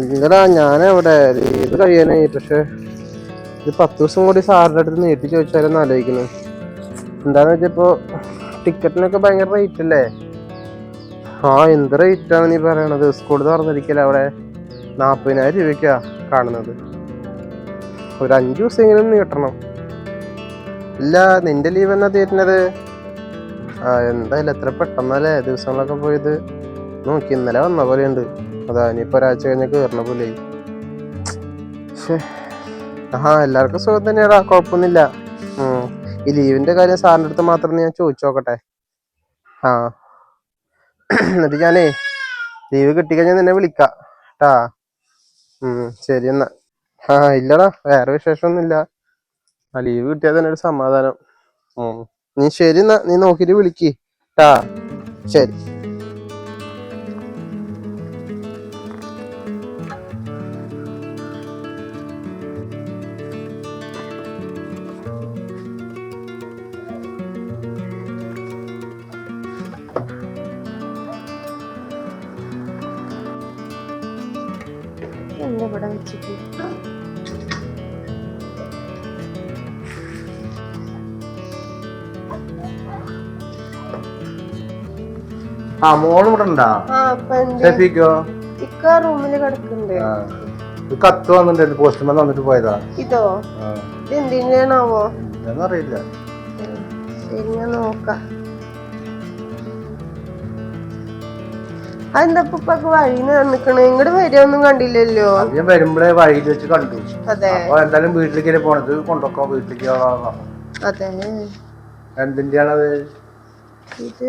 ഇല്ലടാ ഞാനെവിടെ? ഇത് കഴിയാനായി പക്ഷെ ഇത് പത്ത് ദിവസം കൂടി സാറിന്റെ അടുത്ത് നീട്ടി ചോദിച്ചാലെന്ന് ആലോചിക്കുന്നു. എന്താന്ന് വെച്ചപ്പോ ടിക്കറ്റിനൊക്കെ ഭയങ്കര റേറ്റ് അല്ലേ? ആ എന്ത് റേറ്റ് ആണ് നീ പറയണത്? സ്കൂൾ തുറന്നിരിക്കല അവിടെ നാൽപ്പതിനായിരം രൂപയ്ക്കാ കാണുന്നത്. ഒരു അഞ്ച് ദിവസമെങ്കിലും നീട്ടണം ഇല്ല നിന്റെ ലീവ് എന്നാ തീരുന്നത്? ആ എന്തായാലും എത്ര പെട്ടെന്നല്ലേ ദിവസങ്ങളൊക്കെ പോയത്? നോക്കി ഇന്നലെ വന്ന പോലെയുണ്ട്. അതാ ഇനിയിപ്പോ ഒരാഴ്ച കഴിഞ്ഞ് കേറണ പോലെ ആ എല്ലാവർക്കും സുഖം തന്നെയാടാ കുഴപ്പമൊന്നുമില്ല. ഈ ലീവിന്റെ കാര്യം സാറിന്റെ അടുത്ത് മാത്രം ഞാൻ ചോദിച്ചു നോക്കട്ടെ. ആ. എന്നിട്ട് ഞാനേ ലീവ് കിട്ടിക്കഴിഞ്ഞാൽ നിന്നെ വിളിക്കാം കേട്ടാ ശരി എന്നാ. ആ ഇല്ലടാ വേറെ വിശേഷമൊന്നുമില്ല. ആ ലീവ് കിട്ടിയാൽ തന്നെ ഒരു സമാധാനം. നീ ശരി എന്നാ നീ നോക്കിട്ട് വിളിക്ക് കേട്ടാ ശരി. എന്താ ഇവിടെ വെച്ചിട്ട്. ആ മോൾ ഇവിടെ ഉണ്ടാ? ഷെഫിക്കോ ഇക്ക റൂമിൽ കിടക്കുന്നുണ്ട്. ഒരു കത്ത് വന്നിട്ടുണ്ട് പോസ്റ്റ്മാൻ വന്നിട്ട് പോയതാ. ഇതോ. ഇത് എന്തിനാണാവോ അറിയില്ല ശരി ഞാൻ നോക്കാം. അതെന്താ ഇപ്പൊക്കെ വഴിന്ന് നിക്കണേ ഇങ്ങോട്ട് വരികയൊന്നും കണ്ടില്ലല്ലോ. ഞാൻ വരുമ്പോഴേ വഴിയിൽ വെച്ച് കണ്ടു. അതെ. അപ്പൊ എന്തായാലും വീട്ടിലേക്ക് പോണത് കൊണ്ടൊക്കെ വീട്ടിലേക്ക് അതെ. എന്തിന്റെയാണത്? ഇത്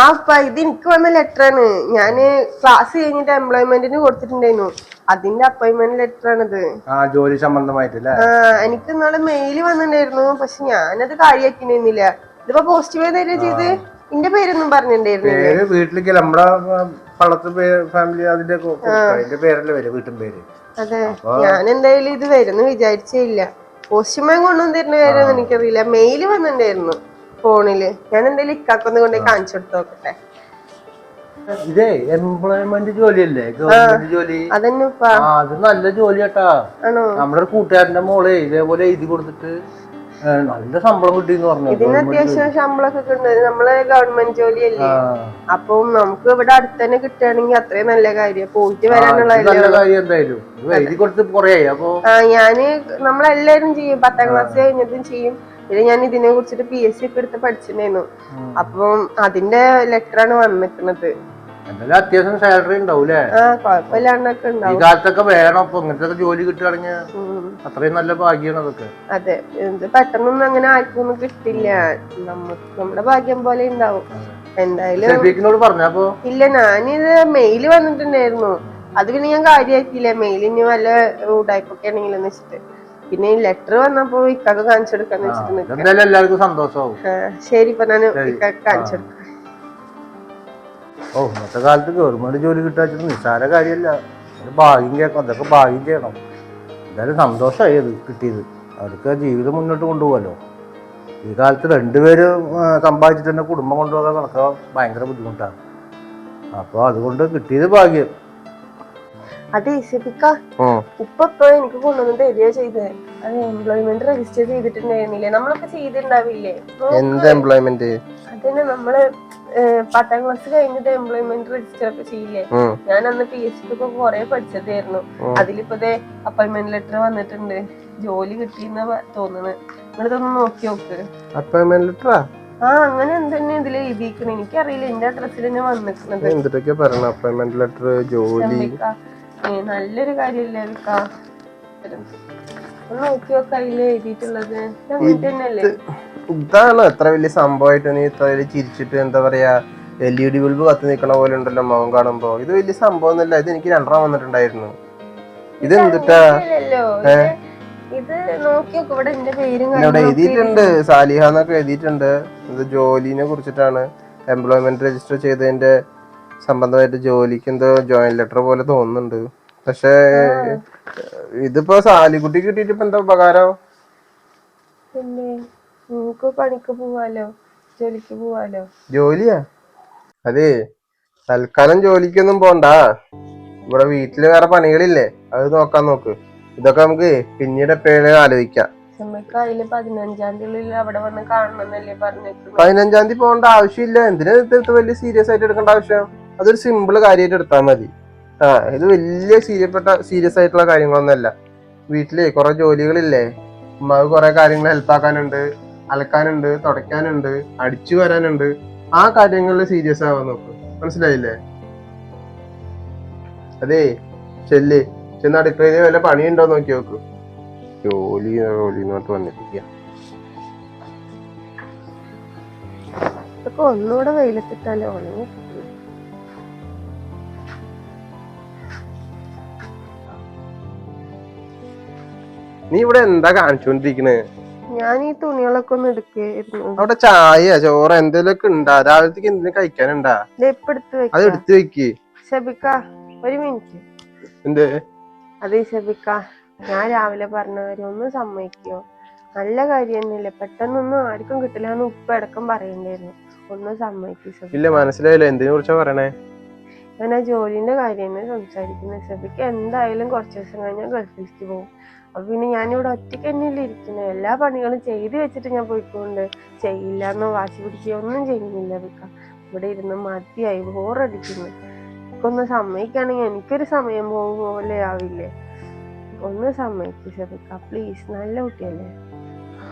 ആ അപ്പ ഇത് എനിക്ക് വന്ന ആണ്. ഞാൻ ക്ലാസ് കഴിഞ്ഞിട്ട് എംപ്ലോയ്മെന്റിന് കൊടുത്തിട്ടുണ്ടായിരുന്നു. അതിന്റെ അപ്പോയിന്റ്മെന്റ് ലെറ്റർ ആണിത്. ആ ജോലി സംബന്ധമായിട്ടല്ലേ? എനിക്ക് ഇന്നാളെ മെയിൽ വന്നിട്ടുണ്ടായിരുന്നു. പക്ഷെ ഞാനത് കാര്യാക്കിണ്ടായിരുന്നില്ല ഇതിപ്പോ പോസ്റ്റ് തരിക ചെയ്ത്? എന്റെ പേരൊന്നും പറഞ്ഞിട്ടുണ്ടായിരുന്നു പേര് വീട്ടിലേക്ക് നമ്മളെ പള്ളത്ത് ഫാമിലി അതിന്റെ. അതിന്റെ പേരല്ലേ വരും വീട്ടും പേര്. അതെ. ഞാൻ എന്തായാലും ഇത് വരുന്നു വിചാരിച്ചില്ല പോസ്റ്റ്മാൻ കൊണ്ടുവന്ന് തരുന്ന കാര്യമൊന്നും എനിക്കറിയില്ല. മെയിൽ വന്നിട്ടുണ്ടായിരുന്നു ഫോണിൽ. ഞാൻ എന്തായാലും ഇക്കാക്കൊന്ന് കൊണ്ടുപോയി കാണിച്ചു കൊടുത്ത് നോക്കട്ടെ ഇതേ എംപ്ലോയ്മെന്റ് ജോലിയല്ലേ? ഗവൺമെന്റ് ജോലി? അത് നല്ല ജോലി കേട്ടാ നമ്മളൊരു നമ്മുടെ കൂട്ടുകാരന്റെ മോളെ ഇതേപോലെ എഴുതി കൊടുത്തിട്ട് നല്ല ശമ്പളം പറഞ്ഞു. ഇതിന് അത്യാവശ്യം ശമ്പളമൊക്കെ ഉണ്ട് നമ്മൾ ഗവൺമെന്റ് ജോലിയല്ലേ? അപ്പം നമുക്ക് ഇവിടെ അടുത്ത് തന്നെ കിട്ടുകയാണെങ്കിൽ അത്രയും നല്ല കാര്യം. പോയിട്ട് വരാനുള്ള ആ ഞാൻ നമ്മളെല്ലാരും ചെയ്യും. പത്താം ക്ലാസ് കഴിഞ്ഞതും ചെയ്യും. പിന്നെ ഞാൻ ഇതിനെ കുറിച്ചിട്ട് പി എസ് സി ഒക്കെ എടുത്ത് പഠിച്ചിട്ടുണ്ടായിരുന്നു. അപ്പം അതിന്റെ ലെറ്ററാണ് വന്നിക്കുന്നത് എന്തായാലും അത്യാവശ്യം സാലറി ഉണ്ടാവൂലേ ആ കുഴപ്പമില്ലാണ്ടൊക്കെ ഈ ഉണ്ടാവും. കാലത്തൊക്കെ വേണം അപ്പൊ ഇങ്ങനത്തെ ജോലി കിട്ടുകയാണെങ്കിൽ ഉം. അത്രയും നല്ല ഭാഗ്യമാണ് അതൊക്കെ. അതെ എന്ത് പെട്ടെന്നൊന്നും അങ്ങനെ ആർക്കും ഒന്നും കിട്ടില്ല. നമുക്ക് നമ്മുടെ ഭാഗ്യം പോലെ ഉണ്ടാവും. എന്തായാലും ഷെഫീഖിനോട് പറഞ്ഞപ്പോ ഇല്ല ഞാനിത് മെയിൽ വന്നിട്ടുണ്ടായിരുന്നു. അത് പിന്നെ ഞാൻ കാര്യമാക്കിയില്ല മെയിൽ ഇനി വല്ല ഉടായ്പൊക്കെ ആണെങ്കിലും വെച്ചിട്ട്. പിന്നെ ഈ ലെറ്റർ വന്നപ്പോ ഇക്കൊക്കെ കാണിച്ചു കൊടുക്കാന്ന് വെച്ചിട്ട്. എന്തായാലും എല്ലാവർക്കും സന്തോഷമാവും. ശരി ഇപ്പൊ ഞാൻ ഇക്കൊക്കെ കാണിച്ചു കൊടുക്കാം. ഓ ഇന്നത്തെ കാലത്ത് ഗവൺമെന്റ് ജോലി കിട്ടാച്ചത് നിസ്സാര കാര്യമല്ല. ഭാഗ്യം കേൾക്കണം അതൊക്കെ ഭാഗ്യം ചെയ്യണം. എന്തായാലും സന്തോഷമായി അത് കിട്ടിയത്. അവർക്ക് ആ ജീവിതം മുന്നോട്ട് കൊണ്ടുപോകാലോ. ഈ കാലത്ത് രണ്ടുപേര് സമ്പാദിച്ചിട്ട് തന്നെ കുടുംബം കൊണ്ടുപോകാൻ നടക്കാൻ ഭയങ്കര ബുദ്ധിമുട്ടാണ്. അപ്പോൾ അതുകൊണ്ട് കിട്ടിയത് ഭാഗ്യം. അതെ ഇസപ്പിക്ക ഉം. ഇപ്പൊ ഇപ്പൊ എനിക്ക് കൊണ്ടുവന്ന് തരിക ചെയ്തത് അത് എംപ്ലോയ്മെന്റ് രജിസ്റ്റർ ചെയ്തിട്ടുണ്ടായിരുന്നില്ലേ? നമ്മളൊക്കെ ചെയ്തിട്ടുണ്ടാവില്ലേ? എന്ത് എംപ്ലോയ്മെന്റ് നമ്മൾ പത്താം ക്ലാസ് കഴിഞ്ഞിട്ട് എംപ്ലോയ്മെന്റ് രജിസ്റ്റർ ഒക്കെ ചെയ്യില്ലേ? ഞാൻ അന്ന് പി എസ് ഡി ഒക്കെ കുറെ പഠിച്ചതായിരുന്നു. അതിലിപ്പോ അപ്പോയിന്റ്മെന്റ് ലെറ്റർ വന്നിട്ടുണ്ട്. ജോലി കിട്ടിയെന്ന് തോന്നുന്നത് നിങ്ങളിതൊന്ന് നോക്കി നോക്ക്. അപ്പോയിന്റ്മെന്റ് ലെറ്ററാ ആ? അങ്ങനെ എന്തെന്നെ ഇതിൽ എഴുതിയിരിക്കണേ എനിക്കറിയില്ല. എന്റെ അഡ്രസ്സിൽ തന്നെ വന്നിട്ടുണ്ട് എന്തിട്ടൊക്കെ പറയണ? അപ്പോയിന്റ്മെന്റ് ലെറ്റർ ജോലി? നല്ലൊരു കാര്യല്ലേ വിക്ക നോക്കി നോക്ക അതിൽ എഴുതിയിട്ടുള്ളത്. ഇത് അങ്ങനെ തന്നെയല്ലേ ഇതാണ് എത്ര വലിയ സംഭവമായിട്ട് നീ ഇത്ര വലിയ ചിരിച്ചിട്ട് എന്താ പറയാ എൽ ഇ ഡി ബൾബ് കത്തി നിൽക്കണ പോലെ ഉണ്ടല്ലോ മോഹം കാണുമ്പോ. ഇത് വലിയ സംഭവം സംഭവമൊന്നുമില്ല ഇത് എനിക്ക് രണ്ടെണ്ണം വന്നിട്ടുണ്ടായിരുന്നു. ഇത് എന്തിട്ടാ. ഇത് ഇവിടെ എന്റെ പേരും ഇവിടെ എഴുതിയിട്ടുണ്ട്. സാലിഹ എന്നൊക്കെ എഴുതിയിട്ടുണ്ട്. ഇത് ജോലിനെ കുറിച്ചിട്ടാണ്. എംപ്ലോയ്മെന്റ് രജിസ്റ്റർ ചെയ്തതിന്റെ സംബന്ധമായിട്ട് ജോലിക്ക് എന്തോ ജോയിൻ ലെറ്റർ പോലെ തോന്നുന്നുണ്ട്. പക്ഷേ ഇതിപ്പോ സാലിക്കുട്ടി കിട്ടിയിട്ട് ഇപ്പൊ എന്താ ഉപകാരം? പിന്നെ നിങ്ങക്ക് പണിക്ക് പോവാലോ? ജോലിക്ക് പോവാലോ? ജോലിയാ? അതെ തൽക്കാലം ജോലിക്കൊന്നും പോണ്ട. ഇവിടെ വീട്ടിൽ വേറെ പണികളില്ലേ? അത് നോക്കാൻ നോക്ക്. ഇതൊക്കെ നമുക്ക് പിന്നീട് എപ്പോഴും ആലോചിക്കാം. അതിൽ പതിനഞ്ചാം തീയതി അവിടെ വന്ന് കാണണമെന്നല്ലേ പറഞ്ഞേക്കുന്നത് പതിനഞ്ചാം തീയതി പോകേണ്ട ആവശ്യമില്ല. എന്തിനാ ഇത് വലിയ സീരിയസ് ആയിട്ട് എടുക്കേണ്ട ആവശ്യം? അതൊരു സിമ്പിൾ കാര്യമായിട്ട് എടുത്താൽ മതി. ആ ഇത് വലിയ സീരിയപ്പെട്ട സീരിയസ് ആയിട്ടുള്ള കാര്യങ്ങളൊന്നുമല്ല. വീട്ടിലെ കുറെ ജോലികളില്ലേ? ഉമ്മാവ് കുറെ കാര്യങ്ങൾ ഹെൽപ്പ് ആക്കാനുണ്ട് അലക്കാനുണ്ട് തുടയ്ക്കാനുണ്ട് അടിച്ചു വരാനുണ്ട്. ആ കാര്യങ്ങളിൽ സീരിയസ് ആവാൻ നോക്ക്. മനസ്സിലായില്ലേ? അതേ ചെല്ല്. ചെന്ന് അടുക്കളയിൽ വല്ല പണിയുണ്ടോ നോക്കി നോക്ക്. ജോലി ജോലി ഇതൊക്കെ ഒന്നുകൂടെ വെയിലത്തിട്ടാലേ നീ ഇവിടെ എന്താ കാണിച്ചോണ്ടിരിക്കണേ? ഞാൻ ഈ തുണികളൊക്കെ ഒന്ന് എടുക്കായിരുന്നു അവിടെ ചായ ചോറ് എന്തെങ്കിലുമൊക്കെ ഉണ്ടാ? രാവിലത്തേക്ക് എന്തെങ്കിലും കഴിക്കാനുണ്ടാ? അത് എടുത്തു വെക്ക്. ഷബിക്ക ഒരു മിനിറ്റ്. എന്ത്? അതെ ഷബിക്ക ഞാൻ രാവിലെ പറഞ്ഞവരെ ഒന്ന് സമ്മതിക്കോ? നല്ല കാര്യം തന്നെയല്ലേ പെട്ടെന്നൊന്നും ആർക്കും കിട്ടില്ല എന്ന് ഉപ്പ അടക്കം പറയണ്ടായിരുന്നു. ഒന്ന് സമ്മതിക്കൂ ഇല്ല മനസ്സിലായില്ല. എന്തിനെ കുറിച്ചാ പറയണേ? ഞാൻ ആ ജോലിന്റെ കാര്യം സംസാരിക്കുന്നത്. ഷബിക്ക് എന്തായാലും കുറച്ച് ദിവസം കഴിഞ്ഞാൽ ഗൾഫിലേക്ക് പോകും. അപ്പൊ പിന്നെ ഞാനിവിടെ ഒറ്റയ്ക്ക് തന്നെയല്ലേ ഇരിക്കുന്നത് എല്ലാ പണികളും ചെയ്ത് വെച്ചിട്ട് ഞാൻ പോയിക്കൊണ്ട് ചെയ്യില്ല എന്നോ വാശി പിടിക്കുകയോ ഒന്നും ചെയ്യുന്നില്ല വിക്ക. ഇവിടെ ഇരുന്ന് മതിയായി ബോറടിക്കുന്നു. ഒന്ന് സമ്മതിക്കുകയാണെങ്കിൽ എനിക്കൊരു സമയം പോകും പോലെ ആവില്ലേ? ഒന്ന് സമ്മതിക്കൂ ഷബിക്ക പ്ലീസ് നല്ല കുട്ടിയല്ലേ?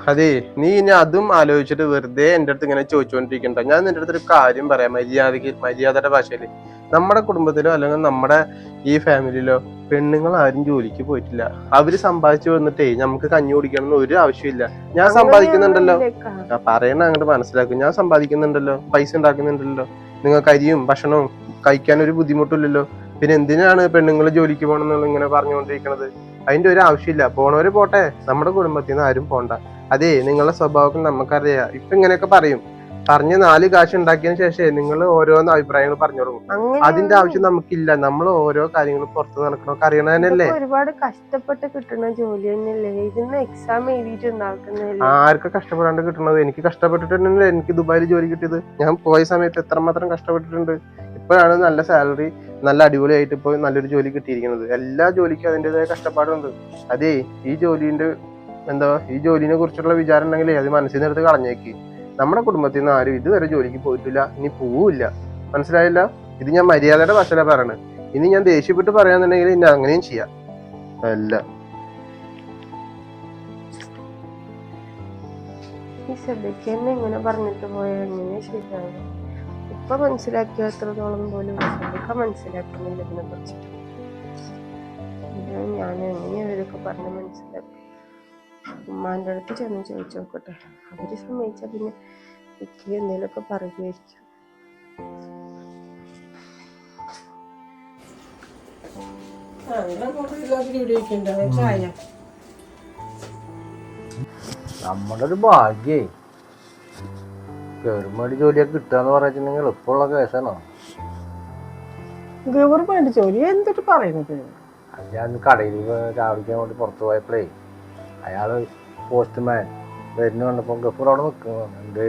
അതെ നീ ഇനി അതും ആലോചിച്ചിട്ട് വെറുതെ എന്റെ അടുത്ത് ഇങ്ങനെ ചോദിച്ചുകൊണ്ടിരിക്കണ്ട. ഞാൻ നിന്റെ അടുത്ത് ഒരു കാര്യം പറയാം മര്യാദയ്ക്ക് മര്യാദയുടെ ഭാഷയിൽ. നമ്മുടെ കുടുംബത്തിലോ അല്ലെങ്കിൽ നമ്മുടെ ഈ ഫാമിലിയിലോ പെണ്ണുങ്ങൾ ആരും ജോലിക്ക് പോയിട്ടില്ല. അവർ സമ്പാദിച്ചു വന്നിട്ടേ നമുക്ക് കഞ്ഞി കുടിക്കണം ഒരു ആവശ്യമില്ല ഞാൻ സമ്പാദിക്കുന്നുണ്ടല്ലോ. പറയണ അങ്ങോട്ട് മനസ്സിലാക്കും. ഞാൻ സമ്പാദിക്കുന്നുണ്ടല്ലോ പൈസ ഉണ്ടാക്കുന്നുണ്ടല്ലോ. നിങ്ങൾക്ക് അരിയും ഭക്ഷണവും കഴിക്കാൻ ഒരു ബുദ്ധിമുട്ടില്ലല്ലോ. പിന്നെ എന്തിനാണ് പെണ്ണുങ്ങൾ ജോലിക്ക് പോകണം എന്നുള്ള ഇങ്ങനെ പറഞ്ഞുകൊണ്ടിരിക്കണത്? അതിന്റെ ഒരു ആവശ്യമില്ല. പോണവര് പോട്ടെ. നമ്മുടെ കുടുംബത്തിൽ നിന്ന് ആരും പോണ്ട. അതെ നിങ്ങളുടെ സ്വഭാവത്തിൽ നമുക്കറിയാം. ഇപ്പൊ ഇങ്ങനെയൊക്കെ പറയും. പറഞ്ഞ് നാല് കാശ് ഉണ്ടാക്കിയതിന് ശേഷം നിങ്ങൾ ഓരോന്ന് അഭിപ്രായങ്ങൾ പറഞ്ഞു തുടങ്ങും അതിന്റെ ആവശ്യം നമുക്കില്ല. നമ്മൾ ഓരോ കാര്യങ്ങൾ പുറത്ത് നടക്കണമൊക്കെ അറിയണ തന്നെയല്ലേ? ഒരുപാട് കഷ്ടപ്പെട്ട് കിട്ടുന്ന ജോലി തന്നെയല്ലേ? ഇതിന് എക്സാം എഴുതിയിട്ട് ആർക്ക് ആർക്കും കഷ്ടപ്പെടാണ്ട് കിട്ടണത്? എനിക്ക് കഷ്ടപ്പെട്ടിട്ടുണ്ടല്ലേ? എനിക്ക് ദുബായിൽ ജോലി കിട്ടിയത്. ഞാൻ പോയ സമയത്ത് എത്രമാത്രം കഷ്ടപ്പെട്ടിട്ടുണ്ട്. ഇപ്പോഴാണ് നല്ല സാലറി നല്ല അടിപൊളിയായിട്ട് ഇപ്പോൾ നല്ലൊരു ജോലി കിട്ടിയിരിക്കുന്നത്. എല്ലാ ജോലിക്കും അതിന്റെതായ കഷ്ടപ്പാടുണ്ട്. അതേ ഈ ജോലിന്റെ എന്താ ഈ ജോലിനെ കുറിച്ചുള്ള വിചാരം ഉണ്ടെങ്കിൽ അത് മനസ്സിൽ നിന്ന് എടുത്ത് കളഞ്ഞേക്ക്. നമ്മുടെ കുടുംബത്തിൽ നിന്ന് ആരും ഇതുവരെ ജോലിക്ക് പോയിട്ടില്ല. ഇനി പോവില്ല മനസ്സിലായില്ല? ഇത് ഞാൻ മര്യാദയുടെ ഭാഷയിലാണ് പറയണത്. ഇനി ഞാൻ ദേഷ്യപ്പെട്ട് പറയാന്നുണ്ടെങ്കിൽ ഇനി അങ്ങനെയും ചെയ്യാം. അല്ല. ഈ പറഞ്ഞിട്ട് പോലും ഞാൻ എങ്ങനെയാ ഇവരൊക്കെ പറഞ്ഞ് മനസ്സിലാക്കും? ഉമ്മാന്റെ അടുത്ത് ചെന്ന് ചോദിച്ചു നോക്കട്ടെ. അവർ സമ്മതിച്ച പിന്നെ വിക്കി എന്തെങ്കിലുമൊക്കെ പറയുമായിരിക്കും നമ്മുടെ ഒരു ഭാഗ്യേ. ഗവൺമെന്റ് ജോലിയൊക്കെ കിട്ടാന്ന് പറഞ്ഞിട്ടുണ്ടെങ്കിൽ എളുപ്പമുള്ള കേസാണോ? ഗവൺമെന്റ് ജോലി എന്തിട്ട് പറയുന്നത്? ഞാൻ കടയിൽ രാവിലെ വേണ്ടി പുറത്ത് പോയപ്പോഴേ അയാൾ പോസ്റ്റ്മാൻ വരുന്ന കണ്ടപ്പോൾ ഗഫൂർ അവിടെ നിൽക്കുന്നുണ്ട്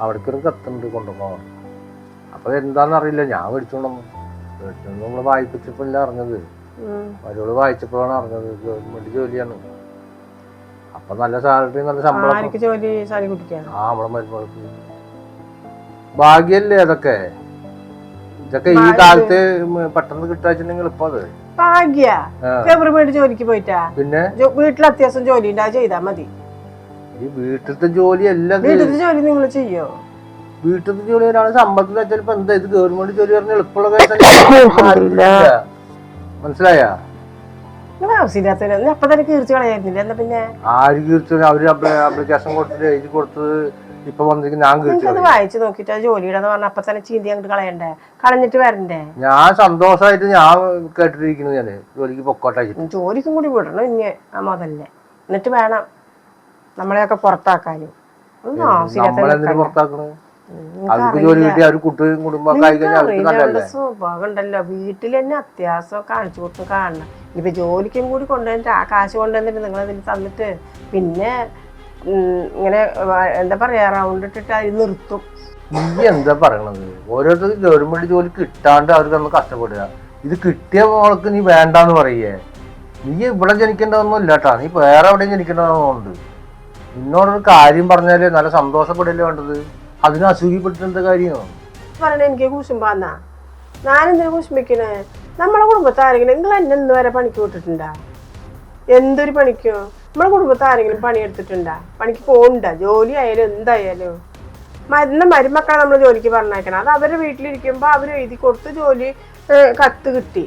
അവിടേക്ക് ഒരു കത്തുണ്ട് കൊണ്ടുപോകാൻ. അപ്പോൾ എന്താണെന്ന് അറിയില്ല. ഞാൻ മേടിച്ചോണ്ടു മേടിച്ചോണ്ട് നമ്മൾ വായിപ്പിച്ചപ്പോഴല്ല അറിഞ്ഞത്. അവരോട് വായിച്ചപ്പോഴാണ് അറിഞ്ഞത് ഗവൺമെന്റ് ജോലിയാണ്. അപ്പൊ നല്ല സാലറി നല്ല ശമ്പളം. ആ നമ്മളെ മരുമകൾക്ക്. ഭാഗ്യല്ലേ അതൊക്കെ? ഇതൊക്കെ ഈ. കാലത്ത് പെട്ടെന്ന് കിട്ടാച്ചിട്ടുണ്ടെങ്കിൽ ഇപ്പൊ അത്. ഭാഗ്യ. ഗവൺമെന്റ് ജോലിക്ക് പോയിട്ടാ? പിന്നെ? വീട്ടിൽ അത്യാവശ്യം ജോലി ചെയ്താ മതി. ഈ വീട്ടിലത്തെ ജോലി എല്ലാം വീട്ടിലത്തെ ജോലി നിങ്ങൾ ചെയ്യോ? വീട്ടിലത്തെ ജോലി ശമ്പളത്തിൽ വെച്ചാൽ ഇപ്പൊ എന്താ ഇത് ഗവൺമെന്റ് ജോലി പറഞ്ഞ എളുപ്പമുള്ള കേസല്ലേ മനസ്സിലായ? ആവശ്യമില്ലാത്ത അപ്പൊ തന്നെ കീർച്ചു കളയായിരുന്നില്ല? എന്നാ പിന്നെ? ആര് കീർച്ചു അവർ അപ്ലിക്കേഷൻ കൊടുത്തിട്ട് എഴുതി കൊടുത്തത് ഇപ്പൊ ഞാൻ വായിച്ചു നോക്കിട്ട് ആ ജോലിയുടെ പറഞ്ഞ അപ്പൊ തന്നെ ചീന്തി അങ്ങോട്ട് കളയണ്ടേ? കളഞ്ഞിട്ട് വരണ്ടേ? ഞാൻ സന്തോഷമായിട്ട് ഞാൻ കേട്ടിരിക്കുന്നു ഞാൻ. ജോലിക്ക് പൊക്കോട്ടെ വെച്ചിട്ട്. ജോലിക്കും കൂടി വിടണം ഇനി ആ എന്നിട്ട് വേണം നമ്മളെയൊക്കെ പുറത്താക്കാനും. ഒന്നും ആവശ്യമില്ലാത്ത നമ്മളെന്തിനു നിൽക്കണ്ട. പുറത്താക്കണത് നിങ്ങൾക്ക് അവർക്ക് ജോലി കിട്ടി അവർ കുട്ടിയും കുടുംബമൊക്കെ ആയി കഴിഞ്ഞാൽ അവർക്ക് അറിയില്ല, അവളുടെ നല്ലതല്ലേ? സ്വഭാവം ഉണ്ടല്ലോ വീട്ടിൽ തന്നെ അത്യാവശ്യം കാണിച്ചു കൊടുത്ത് കാണണം. ഇനിയിപ്പോ ജോലിക്കും കൂടി കൊണ്ടുവന്നിട്ട് ആ കാശ് കൊണ്ടുവന്നിട്ട് നിങ്ങൾ അതിൽ തന്നിട്ട് പിന്നെ ഇങ്ങനെ എന്താ പറയാ റൗണ്ട് ഇട്ടിട്ട് അതിൽ നിർത്തും. നീ എന്താ പറയണത്? ഓരോരുത്തർക്ക് ഗവൺമെന്റ് ജോലി കിട്ടാണ്ട് അവർ നമ്മൾ കഷ്ടപ്പെടുക. ഇത് കിട്ടിയ മോൾക്ക് നീ വേണ്ടാന്ന് പറയേ. നീ ഇവിടെ ജനിക്കേണ്ടതൊന്നും ഇല്ലാട്ടാ നീ വേറെ എവിടെയും ജനിക്കേണ്ടതൊന്നുണ്ട് നിന്നോടൊരു കാര്യം പറഞ്ഞാലേ നല്ല സന്തോഷപ്പെടല്ലേ വേണ്ടത്? അതിന് അസൂയപ്പെട്ടിട്ട് കാര്യമാണ് പറഞ്ഞ എനിക്ക് കുശുമ്പാന്നാ ഞാനെന്തിനു കുശുമ്പിക്കണേ? നമ്മളെ കുടുംബത്തെ ആരെങ്കിലും നിങ്ങൾ എന്നെ ഇന്ന് വരെ പണിക്ക് വിട്ടിട്ടുണ്ടാ? എന്തൊരു പണിക്കോ? നമ്മളെ കുടുംബത്തെ ആരെങ്കിലും പണിയെടുത്തിട്ടുണ്ടാ? പണിക്ക് പോകണ്ട ജോലി ആയാലും എന്തായാലും മരുന്ന മരുമക്കളെ നമ്മൾ ജോലിക്ക് പറഞ്ഞേക്കണം അത് അവരുടെ വീട്ടിലിരിക്കുമ്പോൾ അവർ എഴുതി കൊടുത്ത് ജോലി കത്ത് കിട്ടി.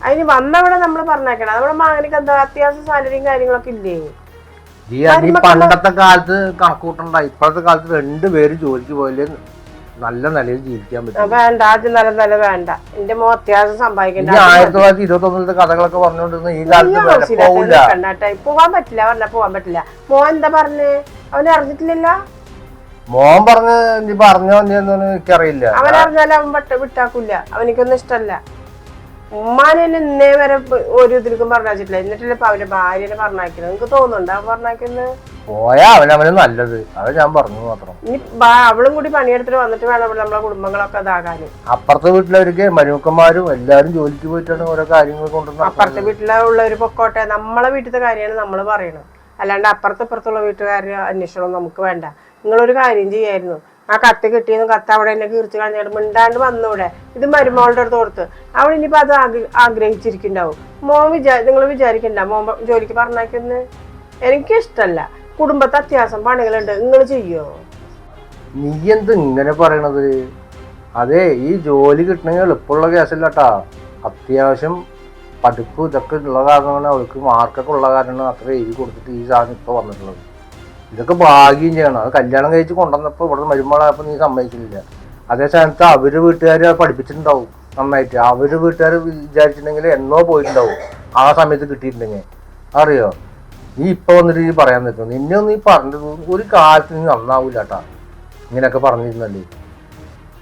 അതിന് വന്നവിടെ നമ്മൾ പറഞ്ഞേക്കണം നമ്മുടെ മകനിക്ക് എന്താ അത്യാവശ്യം സാലറിയും കാര്യങ്ങളൊക്കെ ഇല്ലേ? പണ്ടത്തെ കാലത്ത് കണക്കൂട്ടണ്ട ഇപ്പോഴത്തെ കാലത്ത് രണ്ടുപേരും ജോലിക്ക് പോയാലേ നല്ല നിലയിൽ ജീവിക്കാൻ പറ്റും. വേണ്ട നല്ല വേണ്ട. എന്റെ ഈ ആയിരത്തി തൊള്ളായിരത്തി ഇരുപത്തി ഒന്നിലത്തെ കഥകളൊക്കെ പറഞ്ഞുകൊണ്ടിരുന്ന ഈ കാലത്ത് പോവില്ല. പോവാൻ പറ്റില്ല പറഞ്ഞ പോവാൻ പറ്റില്ല. മോൻ എന്താ പറഞ്ഞേ? അവനെ അറിഞ്ഞിട്ടില്ലല്ലോ? മോൻ പറഞ്ഞ നീ പറഞ്ഞോ എനിക്കറിയില്ല. അവൻ അറിഞ്ഞാലും അവൻ വിട്ട വിട്ടാക്കൂല. അവനിക്കൊന്നും ഇഷ്ടല്ല. ഉമ്മാനെ ഇന്നേ വരെ ഒരു ഇതിലേക്കും പറഞ്ഞിട്ടില്ല എന്നിട്ടല്ലേ അവന്റെ ഭാര്യനെ പറഞ്ഞാക്കുന്നത് നിങ്ങക്ക് തോന്നുന്നുണ്ടോ അവൻ പറഞ്ഞാക്കുന്നത് പോയാ അവനവന് നല്ലത്. അത് ഞാൻ പറഞ്ഞു മാത്രം. ഇനി ബാ- അവളും കൂടി പണിയെടുത്തിട്ട് വന്നിട്ട് വേണം ഇവിടെ നമ്മളെ കുടുംബങ്ങളൊക്കെ ഇതാകാന്. അപ്പുറത്തെ വീട്ടിലവർക്ക് മരുമക്കന്മാരും എല്ലാരും ജോലിക്ക് പോയിട്ടാണ് ഓരോ കാര്യങ്ങൾ കൊണ്ടുവന്നത് അപ്പുറത്തെ വീട്ടിലെ ഉള്ളവര് പൊക്കോട്ടെ. നമ്മളെ വീട്ടിലത്തെ കാര്യമാണ് നമ്മൾ പറയണത്. അല്ലാണ്ട് അപ്പുറത്തെ ഇപ്പുറത്തുള്ള വീട്ടുകാരുടെ അന്വേഷണം നമുക്ക് വേണ്ട. നിങ്ങളൊരു കാര്യം ചെയ്യായിരുന്നു. ആ കത്ത് കിട്ടിയെന്ന് കത്ത് അവിടെ എന്നെ കീർച്ച് കളഞ്ഞിട്ട് മിണ്ടാണ്ട് വന്നൂടെ? ഇത് മരുമകളുടെ അടുത്ത് കൊടുത്ത്. അവൾ ഇനിയിപ്പോ അത് ആഗ്ര- ആഗ്രഹിച്ചിരിക്കുന്നുണ്ടാവും. മോൻ വിചാ നിങ്ങൾ വിചാരിക്കണ്ട. മോൻ പ- ജോലിക്ക് പറഞ്ഞേക്കുന്നത് എനിക്ക് ഇഷ്ടല്ല കുടുംബത്തെ അത്യാവശ്യം പണികളുണ്ട്. നിങ്ങൾ ചെയ്യോ? നീ എന്ത് ഇങ്ങനെ പറയണത്? അതെ ഈ ജോലി കിട്ടണമെങ്കിൽ എളുപ്പമുള്ള കേസല്ല കേട്ടാ അത്യാവശ്യം പഠിപ്പ് ഇതൊക്കെ ഉള്ള കാരണമാണ് അവൾക്ക് മാർക്കൊക്കെ ഉള്ള കാരണമാണ് അത്ര എഴുതി കൊടുത്തിട്ട് ഈ സാധനം ഇപ്പൊ വന്നിട്ടുള്ളത്. ഇതൊക്കെ ഭാഗ്യം ചെയ്യണം. അത് കല്യാണം കഴിച്ച് കൊണ്ടുവന്നപ്പോൾ ഇവിടെ മരുമകളായപ്പോൾ നീ സമ്മതിച്ചില്ല അതേ സ്ഥാനത്ത് അവർ വീട്ടുകാർ പഠിപ്പിച്ചിട്ടുണ്ടാവും നന്നായിട്ട്. അവർ വീട്ടുകാർ വിചാരിച്ചിട്ടുണ്ടെങ്കിൽ എന്നോ പോയിട്ടുണ്ടാവും. ആ സമയത്ത് കിട്ടിയിട്ടുണ്ടെങ്കിൽ. അറിയോ നീ ഇപ്പൊ വന്നിട്ട് പറയാൻ നിൽക്കുന്നു നിന്നെ ഒന്നും ഈ പറഞ്ഞത് ഒരു കാലത്ത് നീ നന്നാവൂല കേട്ടാ ഇങ്ങനെയൊക്കെ പറഞ്ഞിരുന്നല്ലേ.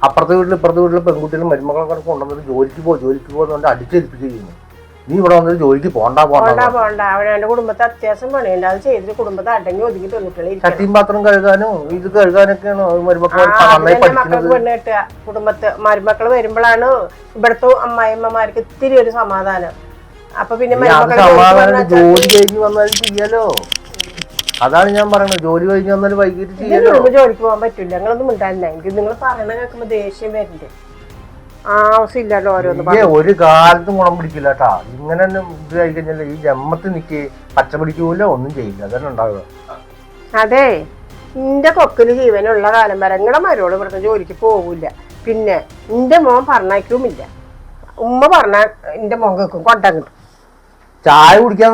അപ്പുറത്തെ വീട്ടിൽ ഇപ്പുറത്തെ വീട്ടിലെ പെൺകുട്ടികളും മരുമകളൊക്കെ കൊണ്ടുവന്നിട്ട് ജോലിക്ക് പോ ജോലിക്ക് പോകുന്നതുകൊണ്ട് അടിച്ചേൽപ്പിച്ചിരിക്കുന്നു. നീ ഇവിടെ വന്നിട്ട് ജോലിക്ക് പോണ്ട പോണ്ട പോണ്ട പോണ്ട. അവനവന്റെ കുടുംബത്തെ അത്യാവശ്യം പണിയുണ്ട്. അത് ചെയ്തിട്ട് കുടുംബത്തെ അടങ്ങി ഒതുക്കി പെൺകുട്ടികളെ ഇരിക്കണം. ചട്ടിയും പാത്രം കഴുകാനും ഇത് കഴുകാനൊക്കെയാണ് മരുമക്കൾ പെണ്ണ് കെട്ടുക. കുടുംബത്ത് മരുമക്കൾ വരുമ്പോഴാണ് ഇവിടുത്തെ അമ്മായിമ്മമാർക്ക് ഇത്തിരി ഒരു സമാധാനം. അപ്പൊ പിന്നെ ജോലി കഴിഞ്ഞ് വന്നാലും ചെയ്യാലോ? അതാണ് ഞാൻ പറയുന്നത് ജോലി കഴിഞ്ഞ് വന്നാലും വൈകിട്ട് ചെയ്യാലോ? ജോലിക്ക് പോകാൻ പറ്റില്ല ഞങ്ങളൊന്നും ഉണ്ടായില്ല എനിക്ക് നിങ്ങൾ പറയണ കേൾക്കുമ്പോ ദേഷ്യം വരുന്നുണ്ട് ആവശ്യമില്ലല്ലോ ഓരോന്ന് ഒരു കാലത്തും ഗുണം പിടിക്കില്ല കേട്ടാ ഇങ്ങനെ ഇത് കഴിഞ്ഞാൽ ഈ ജമ്മത്ത് നിക്ക് പച്ച പിടിക്കൂല ഒന്നും ചെയ്യില്ല. അതന്നെ ഉണ്ടാവുക. അതെ. എന്റെ കൊക്കിന് ജീവനുള്ള കാലം വരെ നിങ്ങളുടെ മരോട് ഇവിടുത്തെ ജോലിക്ക് പോകില്ല പിന്നെ എന്റെ മോൻ പറഞ്ഞയക്കുമില്ല. ഉമ്മ പറഞ്ഞ എന്റെ മോൻ കേൾക്കും കൊണ്ടങ്ങ്. ചായ കുടിക്കാൻ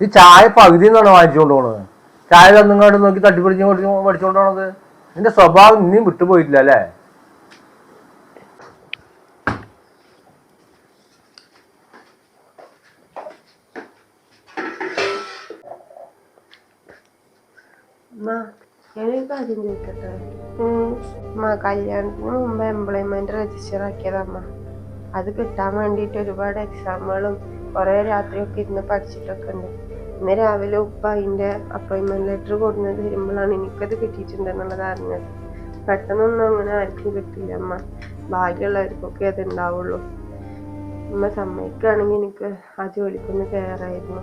ഈ ചായ പകുതി നിന്നാണ് വാങ്ങിച്ചുകൊണ്ട് പോണത്? ചായ തന്നിങ്ങോട്ട് നോക്കി തട്ടിപ്പിടിച്ച് പഠിച്ചുകൊണ്ട് പോണത്? നിന്റെ സ്വഭാവം ഇനിയും വിട്ടുപോയിട്ടില്ല അല്ലേ? ഞാനൊരു കാര്യം ചോദിക്കട്ടെ കല്യാണത്തിന് മുമ്പ് എംപ്ലോയ്മെന്റ് രജിസ്റ്റർ ആക്കിയതമ്മ അത് കിട്ടാൻ വേണ്ടിയിട്ട് ഒരുപാട് എക്സാമുകളും കുറേ രാത്രിയൊക്കെ ഇരുന്ന് പഠിച്ചിട്ടൊക്കെ ഉണ്ട് ഇന്ന് രാവിലെ ഉപ്പ അതിന്റെ അപ്പോയിൻമെന്റ് ലെറ്റർ കൊടുന്ന് തരുമ്പോഴാണ് എനിക്കത് കിട്ടിയിട്ടുണ്ടെന്നുള്ളത് അറിഞ്ഞത്. പെട്ടെന്നൊന്നും അങ്ങനെ ആർക്കും കിട്ടില്ല അമ്മ. ഭാഗ്യമുള്ളവർക്കൊക്കെ അത് ഉണ്ടാവുള്ളൂ അമ്മ സമ്മതിക്കുകയാണെങ്കിൽ എനിക്ക് ആ ജോലിക്കൊന്ന് കയറായിരുന്നു.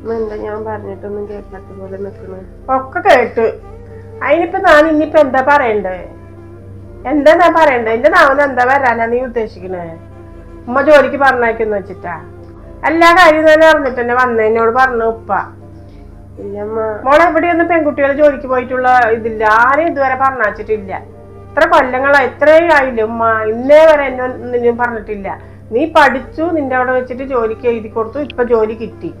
അമ്മ എന്താ ഞാൻ പറഞ്ഞിട്ടൊന്നും കേൾക്കാത്ത പോലെ നിൽക്കുന്നത് ഒക്കെ കേട്ട്. അതിനിപ്പോ ഞാൻ ഇനിയിപ്പോ എന്താ പറയണ്ടേ? എന്താ പറയണ്ടേ? എന്റെ നാവിന് എന്താ വരാനാ നീ ഉദ്ദേശിക്കണേ? ഉമ്മ ജോലിക്ക് പറഞ്ഞേക്കെന്ന് വെച്ചിട്ടാ? എല്ലാ കാര്യം തന്നെ അറിഞ്ഞിട്ട് തന്നെ വന്നതിനോട് പറഞ്ഞു ഉപ്പ മോളെ എവിടെയൊന്നും പെൺകുട്ടികൾ ജോലിക്ക് പോയിട്ടുള്ള ഇതില്ല. ആരും ഇതുവരെ പറഞ്ഞിട്ടില്ല ഇത്ര കൊല്ലങ്ങളാ ഇത്രയും ആയില്ല ഉമ്മ? ഇന്നേ വരെ എന്നെ ഒന്നും പറഞ്ഞിട്ടില്ല. നീ പഠിച്ചു നിന്റെ അവിടെ വെച്ചിട്ട് ജോലിക്ക് എഴുതി കൊടുത്തു ഇപ്പൊ ജോലി കിട്ടി.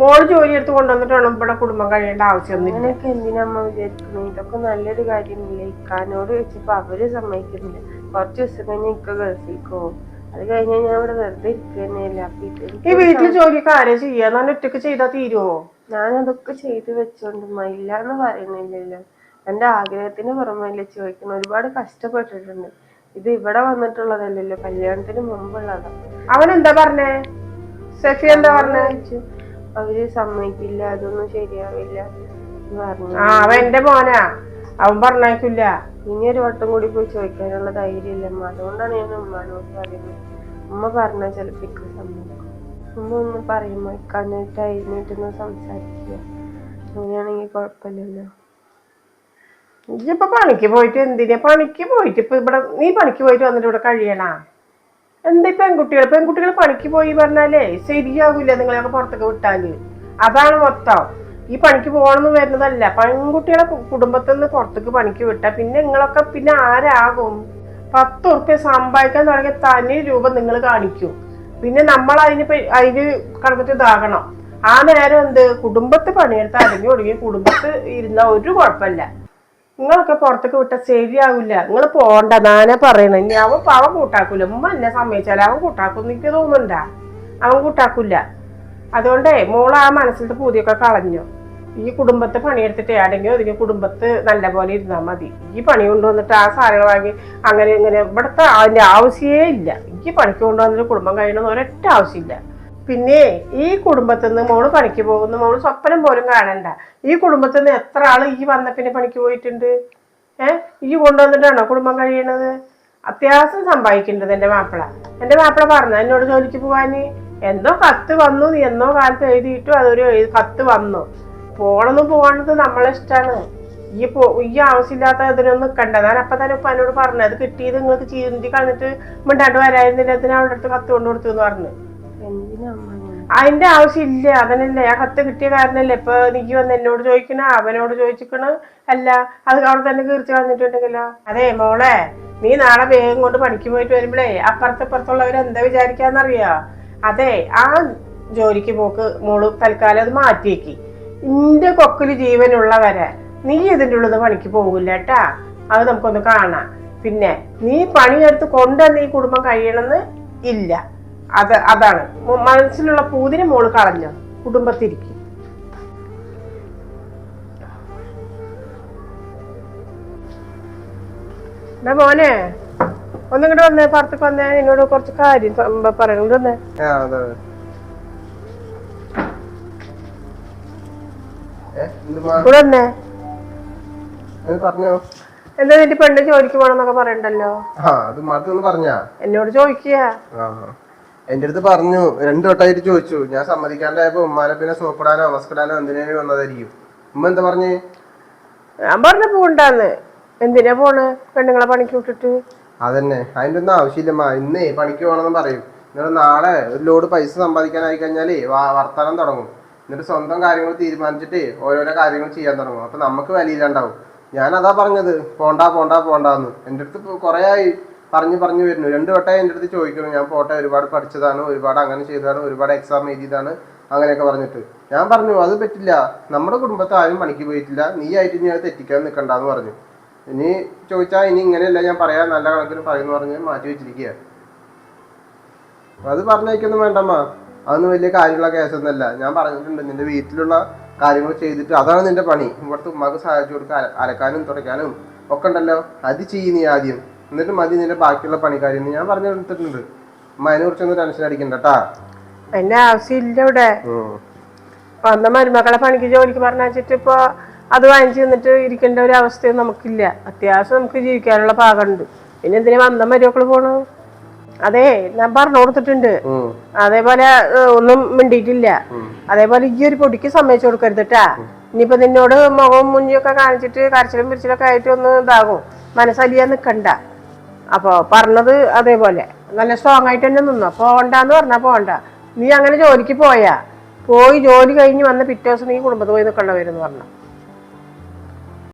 മോൾ ജോലി എടുത്ത് കൊണ്ടുവന്നിട്ട് വേണം ഇവിടെ കുടുംബം കഴിയേണ്ട ആവശ്യമൊന്നുമില്ല. അങ്ങനെയൊക്കെ എന്തിനാ അമ്മ വിചാരിക്കുന്നത് ഇതൊക്കെ നല്ലൊരു കാര്യമില്ല. ഇക്കാനോട് വെച്ചപ്പോ അവർ സമ്മതിക്കുന്നില്ല. കുറച്ച് ദിവസം കഴിഞ്ഞ് ഇക്ക ഗൾഫിൽ പോകും. അത് കഴിഞ്ഞാൽ ഞാൻ ഇവിടെ വെറുതെ ഇരിക്കുന്നില്ല അപ്പൊ ഈ വീട്ടിൽ ജോലിയൊക്കെ ആരെ ചെയ്യാ? ഞാൻ ഒറ്റയ്ക്ക് ചെയ്താൽ തീരുവോ? ഞാനതൊക്കെ ചെയ്തു വെച്ചോണ്ട് ഇല്ല എന്ന് പറയുന്നില്ലല്ലോ. എന്റെ ആഗ്രഹത്തിന് പുറമല്ലേ ചോദിക്കണം ഒരുപാട് കഷ്ടപ്പെട്ടിട്ടുണ്ട്. ഇത് ഇവിടെ വന്നിട്ടുള്ളതല്ലല്ലോ. കല്യാണത്തിന് മുമ്പുള്ളതാ. അവൻ എന്താ പറഞ്ഞേ? സെഫി എന്താ പറഞ്ഞേ? അവർ സമ്മതിക്കില്ല. അതൊന്നും ശരിയാവില്ല. എന്ന് പറഞ്ഞു. ആ അവൻ എന്റെ മോനാ. അവൻ പറഞ്ഞേക്കില്ല ഇനി ഒരു വട്ടം കൂടി പോയി ചോദിക്കാനുള്ള ധൈര്യമില്ല. അമ്മ അതുകൊണ്ടാണ് ഞാൻ ഉമ്മാനോട് പറയുന്നത്. ഉമ്മ പറഞ്ഞാൽ ചിലപ്പോൾ സമ്മതിക്കും. ഉമ്മ ഒന്ന് പറയുമ്പോൾ ഇക്കാനായിട്ട് എഴുന്നേറ്റൊന്ന് സംസാരിക്കുക. അങ്ങനെയാണെങ്കിൽ കുഴപ്പമില്ലല്ലോ. ഇപ്പൊ പണിക്ക് പോയിട്ട് എന്തിനാ? പണിക്ക് പോയിട്ട് ഇപ്പൊ ഇവിടെ നീ പണിക്ക് പോയിട്ട് വന്നിട്ട് ഇവിടെ കഴിയണ? എന്താ പെൺകുട്ടികൾ? പെൺകുട്ടികൾ പണിക്ക് പോയി പറഞ്ഞാലേ ശരിയാവില്ല നിങ്ങളെയൊക്കെ പുറത്തൊക്കെ വിട്ടാൽ. അതാണ് മൊത്തം. ഈ പണിക്ക് പോകണമെന്ന് വരുന്നതല്ല. പെൺകുട്ടികളെ കുടുംബത്തിൽ നിന്ന് പുറത്തേക്ക് പണിക്ക് വിട്ടാ പിന്നെ നിങ്ങളൊക്കെ പിന്നെ ആരാകും? പത്ത് ഉറുപ്പ്യ സമ്പാദിക്കാൻ തുടങ്ങിയ തനി രൂപ നിങ്ങൾ കാണിക്കും. പിന്നെ നമ്മൾ അതിന് അതിന് കടന്നിട്ട് ഇതാകണം. ആ നേരം എന്ത്? കുടുംബത്തെ പണിയെടുത്ത് അടങ്ങി ഒടുങ്ങി. കുടുംബത്ത് ഇരുന്ന ഒരു കുഴപ്പമില്ല. നിങ്ങളൊക്കെ പുറത്തേക്ക് വിട്ടാൽ ശരിയാവില്ല. നിങ്ങൾ പോണ്ട. നാനെ പറയണേ. ഇനി അവൻ അവൻ കൂട്ടാക്കൂല. ഉമ്മ എന്നെ സമ്മതിച്ചാൽ അവൻ കൂട്ടാക്കും. എനിക്ക് തോന്നണ്ട അവൻ കൂട്ടാക്കൂല. അതുകൊണ്ടേ മോൾ ആ മനസ്സിലത്തെ പൂതിയൊക്കെ കളഞ്ഞു. ഈ കുടുംബത്തെ പണിയെടുത്തിട്ട് ഏടെങ്കിലും ഒതുങ്ങി കുടുംബത്ത് നല്ല പോലെ ഇരുന്നാൽ മതി. ഈ പണി കൊണ്ടുവന്നിട്ട് ആ സാധനങ്ങൾ വാങ്ങി അങ്ങനെ ഇങ്ങനെ ഇവിടുത്തെ അതിന്റെ ആവശ്യമേ ഇല്ല. ഈ പണിക്ക് കൊണ്ടുവന്നിട്ട് കുടുംബം കഴിയണമെന്ന് ഒരൊറ്റ ആവശ്യമില്ല. പിന്നെ ഈ കുടുംബത്തിൽ നിന്ന് മോൾ പണിക്ക് പോകുന്ന. മോൾ സ്വപ്നം പോലും കാണണ്ട. ഈ കുടുംബത്തിൽ നിന്ന് എത്ര ആൾ ഈ വന്ന പിന്നെ പണിക്ക് പോയിട്ടുണ്ട്? ഏഹ് ഈ കൊണ്ടുവന്നിട്ടാണോ കുടുംബം കഴിയണത്? അത്യാവശ്യം സമ്പാദിക്കേണ്ടത് എന്റെ മാപ്പിള. എന്റെ മാപ്പിള പറഞ്ഞു? എന്നോട് ജോലിക്ക് പോകാൻ എന്തോ കത്ത് വന്നു. എന്നോ കാലത്ത് എഴുതിയിട്ടു അതൊരു കത്ത് വന്നു. പോണെന്ന് പോകണത് നമ്മളെ ഇഷ്ടമാണ് ഈ പോ ഈ ആവശ്യമില്ലാത്ത ഇതിനൊന്നും കണ്ട ഞാൻ അപ്പൊ തന്നെ ഉപ്പ എന്നോട് പറഞ്ഞു അത് കിട്ടിയത് നിങ്ങൾക്ക് ചീന്തി കളഞ്ഞിട്ട് മിണ്ടാണ്ട് വരായിരുന്നില്ല അതിന് അവളുടെ അടുത്ത് കത്ത് കൊണ്ടു കൊടുത്തു എന്ന് പറഞ്ഞു? അതിന്റെ ആവശ്യമില്ല. അതനല്ലേ ആ കത്ത് കിട്ടിയ കാരണല്ലേ. ഇപ്പൊ നീ വന്ന് എന്നോട് ചോദിക്കണ അവനോട് ചോദിച്ചിക്കണ. അല്ല അത് അവിടെ തന്നെ കീർത്തി കളഞ്ഞിട്ടുണ്ടെങ്കിലോ? അതെ മോളെ നീ നാളെ വേഗം കൊണ്ട് പണിക്ക് പോയിട്ട് വരുമ്പോഴേ അപ്പുറത്ത് അപ്പുറത്തുള്ളവർ എന്താ വിചാരിക്കാന്നറിയാ? അതെ ആ ജോലിക്ക് പോക്ക് മോൾ തൽക്കാലം അത് മാറ്റിയേക്ക്. ഇന്റെ കൊക്കിൽ ജീവനുള്ളവരെ നീ ഇതിന്റെ ഉള്ളത് പണിക്ക് പോകില്ല കേട്ടാ. അത് നമുക്കൊന്ന് കാണാം. പിന്നെ നീ പണിയെടുത്ത് കൊണ്ടുവന്ന് ഈ കുടുംബം കഴിയണമെന്ന് ഇല്ല. അത് അതാണ്. മനസ്സിലുള്ള പൂതിന് മോൾ കളഞ്ഞു. കുടുംബത്തിരിക്കും. എന്നാ മോനെ ഒന്നിങ്ങോട്ട് വന്നേ പുറത്തേക്ക് വന്നേ. എന്നോട് കുറച്ച് കാര്യം സം- പറയണം ഇങ്ങോട്ട് വന്നേ ഇവിടെ വന്നേ അത് പറഞ്ഞോ. എന്താ നിന്റെ പെണ്ണ് ജോലിക്ക് പോകണമെന്നൊക്കെ പറയണ്ടല്ലോ? അത് മാത്രം പറഞ്ഞാ. എന്നോട് ചോദിക്കുക. എന്റെ അടുത്ത് പറഞ്ഞു രണ്ടു വട്ടമായിട്ട് ചോദിച്ചു. ഞാൻ സമ്മതിക്കാണ്ടായപ്പോ ഉമ്മാനെ പിന്നെ സോപ്പിടാനോ മസ്കിടാനോ എന്തിനേലും വന്നതായിരിക്കും. ഉമ്മ എന്താ പറഞ്ഞേ? ഞാൻ പറഞ്ഞു പോണ്ടാന്ന്. എന്തിനാ പോണ്? പെണ്ണുങ്ങളെ പണിക്ക് വിട്ടിട്ട്. അതന്നെ. അതിന്റെ ഒന്നും ആവശ്യമില്ലമ്മ ഇന്നേ പണിക്ക് പോകണമെന്ന് പറയും. നിങ്ങൾ നാളെ ഒരു ലോഡ് പൈസ സമ്പാദിക്കാനായി കഴിഞ്ഞാലേ വർത്താനം തുടങ്ങും. എന്നിട്ട് സ്വന്തം കാര്യങ്ങൾ തീരുമാനിച്ചിട്ട് ഓരോരോ കാര്യങ്ങൾ ചെയ്യാൻ തുടങ്ങും. അപ്പൊ നമുക്ക് വിലയിലുണ്ടാവും. ഞാൻ അതാ പറഞ്ഞത് പോണ്ടാ പോണ്ടാ പോണ്ടാന്ന്. എന്റെ അടുത്ത് കുറേ ആയി പറഞ്ഞു പറഞ്ഞു വരുന്നു. രണ്ട് വട്ടമായി എന്റെ അടുത്ത് ചോദിക്കുന്നു. ഞാൻ പോട്ടെ ഒരുപാട് പഠിച്ചതാണ് ഒരുപാട് അങ്ങനെ ചെയ്തതാണ് ഒരുപാട് എക്സാം എഴുതിയതാണ് അങ്ങനെയൊക്കെ പറഞ്ഞിട്ട്. ഞാൻ പറഞ്ഞു അത് പറ്റില്ല. നമ്മുടെ കുടുംബത്തെ ആരും പണിക്ക് പോയിട്ടില്ല. നീ ആയിട്ട് ഇനി അത് തെറ്റിക്കാൻ നിൽക്കണ്ടെന്ന് പറഞ്ഞു. ഇനി ചോദിച്ചാൽ ഇനി ഇങ്ങനെയല്ല ഞാൻ പറയാൻ നല്ല കണക്കിന് പറയുന്നു പറഞ്ഞ് മാറ്റി വെച്ചിരിക്കുക അത് പറഞ്ഞേക്കൊന്നും വേണ്ടമ്മ. അതൊന്നും വലിയ കാര്യമുള്ള കേസൊന്നുമല്ല ഞാൻ പറഞ്ഞിട്ടുണ്ട് നിന്റെ വീട്ടിലുള്ള കാര്യങ്ങൾ ചെയ്തിട്ട് അതാണ് നിന്റെ പണി. ഇവിടുത്തെ ഉമ്മാക്ക് സഹായിച്ചു കൊടുക്കാൻ അരക്കാനും അലക്കാനും തുടയ്ക്കാനും ഒക്കെ ഉണ്ടല്ലോ. അത് ചെയ്യ് നീ ആദ്യം. എന്നിട്ട് മതി നിന്റെ ബാക്കിയുള്ള പണിക്കാരി ഞാൻ പറഞ്ഞു കൊടുത്തിട്ടുണ്ട്. അമ്മ അതിനെ കുറിച്ചൊന്നും ടെൻഷൻ അടിക്കണ്ട കേട്ടാ അതിന്റെ ആവശ്യമില്ല ഇവിടെ. വന്ന മരുമക്കളെ പണിക്ക് ജോലിക്ക് പറഞ്ഞിട്ട് ഇപ്പൊ അത് വാങ്ങിച്ചു നിന്നിട്ട് ഇരിക്കേണ്ട ഒരു അവസ്ഥയും നമുക്കില്ല. അത്യാവശ്യം നമുക്ക് ജീവിക്കാനുള്ള പാകമുണ്ട് പിന്നെ എന്തിനാ വന്ന മരുമക്കൾ പോണു അതെ ഞാൻ പറഞ്ഞു കൊടുത്തിട്ടുണ്ട്. അതേപോലെ ഒന്നും മിണ്ടിയിട്ടില്ല. അതേപോലെ ഈ ഒരു പൊടിക്ക് സമ്മതിച്ചു കൊടുക്കരുത് കേട്ടാ ഇനിയിപ്പോ നിന്നോട് മുഖവും മുഞ്ഞൊക്കെ കാണിച്ചിട്ട് കരച്ചിലും പിരിച്ചിലൊക്കെ ആയിട്ട് ഒന്ന് ഇതാകും. മനസ്സലിയാൻ നിക്കണ്ട. അപ്പൊ പറഞ്ഞത് അതേപോലെ. നല്ല സ്ട്രോങ് ആയിട്ട് തന്നെ നിന്നു. പോകണ്ടെന്ന് പറഞ്ഞാ പോണ്ട നീ അങ്ങനെ ജോലിക്ക് പോയാ. പോയി ജോലി കഴിഞ്ഞ് വന്ന പിറ്റേ ദിവസം നീ കുടുംബത്തിൽ പോയി നിൽക്കേണ്ട വരും എന്ന് പറഞ്ഞു.